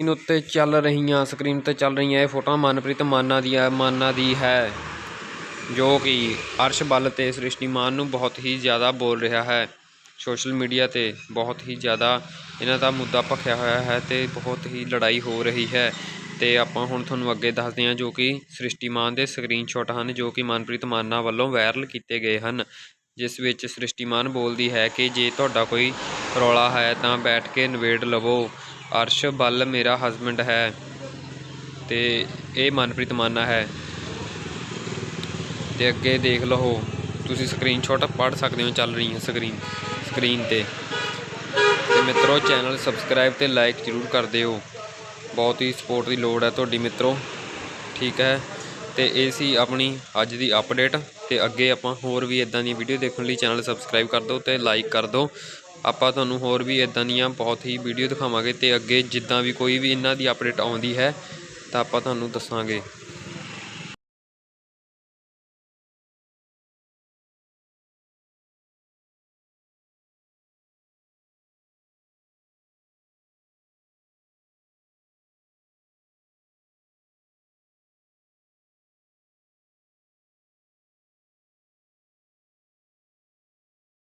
Screen ਉੱਤੇ ਚੱਲ ਰਹੀਆਂ ਸਕਰੀਨ ਤੇ ਚੱਲ ਰਹੀਆਂ ਇਹ ਫੋਟੋਆਂ ਮਨਪ੍ਰੀਤ ਮਾਨਾ ਦੀ ਹੈ ਮਾਨਾ ਦੀ ਹੈ, ਜੋ ਕਿ ਅਰਸ਼ ਬੱਲ ਤੇ ਸ੍ਰਿਸ਼ਟੀ ਮਾਨ ਨੂੰ ਬਹੁਤ ਹੀ ਜ਼ਿਆਦਾ ਬੋਲ ਰਿਹਾ ਹੈ। ਸੋਸ਼ਲ ਮੀਡੀਆ ਤੇ ਬਹੁਤ ਹੀ ਜ਼ਿਆਦਾ ਇਹਨਾਂ ਦਾ ਮੁੱਦਾ ਭਖਿਆ ਹੋਇਆ ਹੈ ਤੇ ਬਹੁਤ ਹੀ ਲੜਾਈ ਹੋ ਰਹੀ ਹੈ। ਤੇ ਆਪਾਂ ਹੁਣ ਤੁਹਾਨੂੰ ਅੱਗੇ ਦੱਸਦੇ ਹਾਂ ਜੋ ਕਿ ਸ੍ਰਿਸ਼ਟੀਮਾਨ ਦੇ ਸਕਰੀਨਸ਼ਾਟ ਹਨ, ਜੋ ਕਿ ਮਨਪ੍ਰੀਤ ਮਾਨਾ ਵੱਲੋਂ ਵਾਇਰਲ ਕੀਤੇ ਗਏ ਹਨ। ਜਿਸ ਵਿੱਚ ਸ੍ਰਿਸ਼ਟੀਮਾਨ ਬੋਲਦੀ ਹੈ ਕਿ ਜੇ ਤੁਹਾਡਾ ਕੋਈ ਰੌਲਾ ਹੈ ਤਾਂ ਬੈਠ ਕੇ ਨਿਬੇੜ ਲਵੋ। ਅਰਸ਼ ਬੱਲ ਮੇਰਾ ਹਸਬੰਡ ਹੈ ਤੇ ਇਹ ਮਨਪ੍ਰੀਤ ਮਾਨਾ ਹੈ। ਤੇ ਅੱਗੇ ਦੇਖ ਲਓ, ਤੁਸੀਂ ਸਕਰੀਨਸ਼ਾਟ ਪੜ੍ਹ ਸਕਦੇ ਹੋ, ਚੱਲ ਰਹੀ ਹੈ ਸਕਰੀਨ ਸਕਰੀਨ ਤੇ। ਤੇ ਮਿੱਤਰੋ ਚੈਨਲ ਸਬਸਕ੍ਰਾਈਬ ਤੇ ਲਾਈਕ ਜ਼ਰੂਰ ਕਰ ਦਿਓ। ਬਹੁਤ ਹੀ ਸਪੋਰਟ ਦੀ ਲੋੜ ਹੈ ਤੁਹਾਡੀ ਮਿੱਤਰੋ। ਠੀਕ ਹੈ? ਤੇ ਇਹ ਸੀ ਆਪਣੀ ਅੱਜ ਦੀ ਅਪਡੇਟ ਤੇ ਅੱਗੇ ਆਪਾਂ ਹੋਰ ਵੀ ਇਦਾਂ ਦੀਆਂ ਵੀਡੀਓ ਦੇਖਣ ਲਈ ਚੈਨਲ ਸਬਸਕ੍ਰਾਈਬ ਕਰ ਦਿਓ ਤੇ ਲਾਈਕ ਕਰ ਦਿਓ। ਆਪਾਂ ਤੁਹਾਨੂੰ ਹੋਰ ਵੀ ਇਦਾਂ ਦੀਆਂ ਬਹੁਤ ਹੀ ਵੀਡੀਓ ਦਿਖਾਵਾਂਗੇ ਤੇ ਅੱਗੇ ਜਿੱਦਾਂ ਵੀ ਕੋਈ ਵੀ ਇਹਨਾਂ ਦੀ ਅਪਡੇਟ ਆਉਂਦੀ ਹੈ ਤਾਂ ਆਪਾਂ ਤੁਹਾਨੂੰ ਦੱਸਾਂਗੇ।